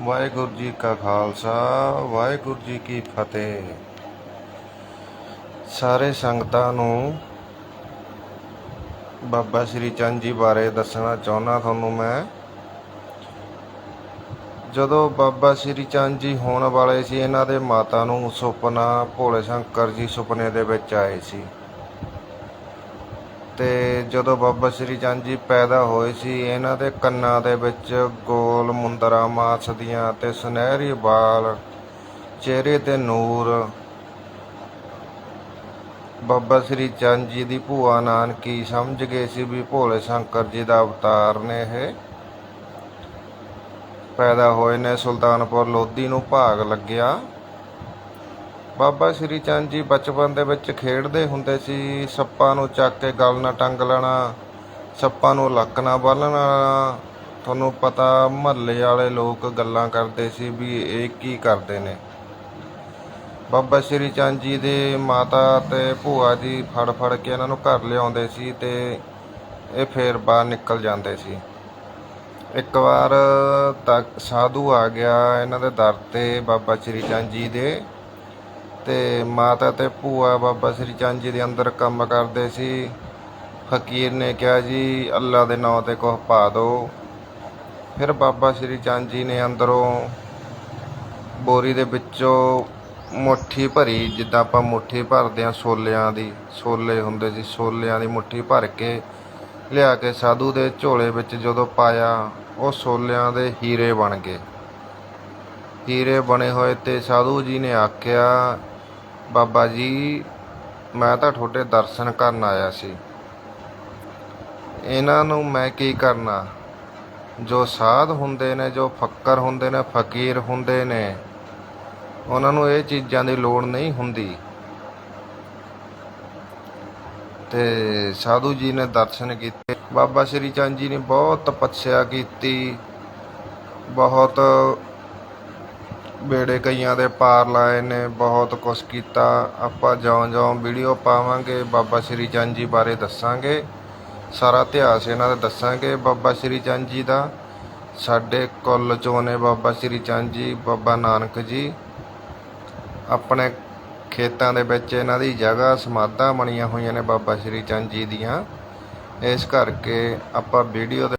ਵਾਹਿਗੁਰੂ ਜੀ ਕਾ ਖਾਲਸਾ, ਵਾਹਿਗੁਰੂ ਜੀ ਕੀ ਫਤਿਹ। ਸਾਰੇ ਸੰਗਤਾਂ ਨੂੰ ਬਾਬਾ ਸ੍ਰੀ ਚੰਦ ਜੀ ਬਾਰੇ ਦੱਸਣਾ ਚਾਹੁੰਦਾ ਤੁਹਾਨੂੰ ਮੈਂ। ਜਦੋਂ ਬਾਬਾ ਸ੍ਰੀ ਚੰਦ ਜੀ ਹੋਣ ਵਾਲੇ ਸੀ, ਇਹਨਾਂ ਦੇ ਮਾਤਾ ਨੂੰ ਸੁਪਨਾ ਭੋਲੇ ਸ਼ੰਕਰ ਜੀ ਸੁਪਨੇ ਦੇ ਵਿੱਚ ਆਏ ਸੀ। ਤੇ ਜਦੋਂ ਬਾਬਾ ਸ੍ਰੀ ਚੰਦ ਜੀ ਪੈਦਾ ਹੋਏ ਸੀ, ਇਹਨਾਂ ਦੇ ਕੰਨਾਂ ਦੇ ਵਿੱਚ ਗੋਲ ਮੁੰਦਰਾ ਮਾਸ ਦੀਆਂ ਤੇ ਸੁਨਹਿਰੀ ਵਾਲ, ਚਿਹਰੇ ਤੇ ਨੂਰ। ਬਾਬਾ ਸ੍ਰੀ ਚੰਦ ਜੀ ਦੀ ਭੂਆ ਨਾਨਕੀ ਸਮਝ ਗਏ ਸੀ ਵੀ ਭੋਲੇ ਸ਼ੰਕਰ ਜੀ ਦਾ ਅਵਤਾਰ ਨੇ ਇਹ ਪੈਦਾ ਹੋਏ ਨੇ। ਸੁਲਤਾਨਪੁਰ ਲੋਧੀ ਨੂੰ ਭਾਗ ਲੱਗਿਆ। ਬਾਬਾ ਸ੍ਰੀ ਚੰਦ ਜੀ ਬਚਪਨ ਦੇ ਵਿੱਚ ਖੇਡਦੇ ਹੁੰਦੇ ਸੀ, ਸੱਪਾਂ ਨੂੰ ਚੱਕ ਕੇ ਗਲ ਨਾਲ ਟੰਗ ਲੈਣਾ, ਸੱਪਾਂ ਨੂੰ ਲੱਕ ਨਾਲ ਬੰਨ੍ਹਣਾ ਤੁਹਾਨੂੰ ਪਤਾ ਮਹੱਲੇ ਵਾਲੇ ਲੋਕ ਗੱਲਾਂ ਕਰਦੇ ਸੀ ਵੀ ਇਹ ਕੀ ਕਰਦੇ ਨੇ। ਬਾਬਾ ਸ੍ਰੀ ਚੰਦ ਜੀ ਦੇ ਮਾਤਾ ਤੇ ਭੂਆ ਜੀ ਫੜ ਫੜ ਕੇ ਇਹਨਾਂ ਨੂੰ ਘਰ ਲਿਆਉਂਦੇ ਸੀ ਤੇ ਇਹ ਫੇਰ ਬਾਹਰ ਨਿਕਲ ਜਾਂਦੇ ਸੀ। ਇੱਕ ਵਾਰ ਤੱਕ ਸਾਧੂ ਆ ਗਿਆ ਇਹਨਾਂ ਦੇ ਦਰ ਤੇ ਬਾਬਾ ਸ੍ਰੀ ਚੰਦ ਜੀ ਦੇ। ਤੇ ਮਾਤਾ ਤੇ ਭੂਆ ਬਾਬਾ ਸ੍ਰੀ ਚੰਦ ਜੀ ਦੇ ਅੰਦਰ ਕੰਮ ਕਰਦੇ ਸੀ। ਫਕੀਰ ਨੇ ਕਿਹਾ ਜੀ, ਅੱਲਾ ਦੇ ਨਾਂ ਤੇ ਕੁਝ ਪਾ ਦਿਓ ਫਿਰ ਬਾਬਾ ਸ੍ਰੀ ਚੰਦ ਜੀ ਨੇ ਅੰਦਰੋਂ ਬੋਰੀ ਦੇ ਵਿੱਚੋਂ ਮੁੱਠੀ ਭਰੀ, ਜਿੱਦਾਂ ਆਪਾਂ ਮੁੱਠੀ ਭਰਦੇ ਆ ਛੋਲਿਆਂ ਦੀ ਛੋਲੇ ਹੁੰਦੇ ਸੀ ਛੋਲਿਆਂ ਦੀ ਮੁੱਠੀ ਭਰ ਕੇ ਲਿਆ ਕੇ ਸਾਧੂ ਦੇ ਝੋਲੇ ਵਿੱਚ ਜਦੋਂ ਪਾਇਆ, ਉਹ ਛੋਲਿਆਂ ਦੇ ਹੀਰੇ ਬਣ ਗਏ। ਹੀਰੇ ਬਣੇ ਹੋਏ ਤੇ ਸਾਧੂ ਜੀ ਨੇ ਆਖਿਆ ਬਾਬਾ ਜੀ, ਮੈਂ ਤਾਂ ਤੁਹਾਡੇ ਦਰਸ਼ਨ ਕਰਨ ਆਇਆ ਸੀ। ਇਹਨਾਂ ਨੂੰ ਮੈਂ ਕੀ ਕਰਨਾ? ਜੋ ਸਾਧ ਹੁੰਦੇ ਨੇ, ਜੋ ਫੱਕਰ ਹੁੰਦੇ ਨੇ, ਫਕੀਰ ਹੁੰਦੇ ਨੇ, ਉਹਨਾਂ ਨੂੰ ਇਹ ਚੀਜ਼ਾਂ ਦੀ ਲੋੜ ਨਹੀਂ ਹੁੰਦੀ। ਤੇ ਸਾਧੂ ਜੀ ਨੇ ਦਰਸ਼ਨ ਕੀਤੇ। ਬਾਬਾ ਸ੍ਰੀ ਚੰਦ ਜੀ ਨੇ ਬਹੁਤ ਤਪੱਸਿਆ ਕੀਤੀ। ਬਹੁਤ ਬੇੜੇ ਕਈਆਂ ਦੇ ਪਾਰ ਲਾਏ ਨੇ, ਬਹੁਤ ਕੁਛ ਕੀਤਾ। ਆਪਾਂ ਜਿਉਂ-ਜਿਉਂ ਵੀਡੀਓ ਪਾਵਾਂਗੇ, ਬਾਬਾ ਸ੍ਰੀ ਚੰਦ ਜੀ ਬਾਰੇ ਦੱਸਾਂਗੇ। ਸਾਰਾ ਇਤਿਹਾਸ ਇਹਨਾਂ ਦਾ ਦੱਸਾਂਗੇ, ਬਾਬਾ ਸ੍ਰੀ ਚੰਦ ਜੀ ਦਾ। ਸਾਡੇ ਕੁੱਲ ਚੋਂ ਨੇ ਬਾਬਾ ਸ੍ਰੀ ਚੰਦ ਜੀ, ਬਾਬਾ ਨਾਨਕ ਜੀ। ਆਪਣੇ ਖੇਤਾਂ ਦੇ ਵਿੱਚ ਇਹਨਾਂ ਦੀ ਜਗ੍ਹਾ ਸਮਾਧਾਂ ਬਣੀਆਂ ਹੋਈਆਂ ਨੇ ਬਾਬਾ ਸ੍ਰੀ ਚੰਦ ਜੀ ਦੀਆਂ। ਇਸ ਕਰਕੇ ਆਪਾਂ ਵੀਡੀਓ ਦੇ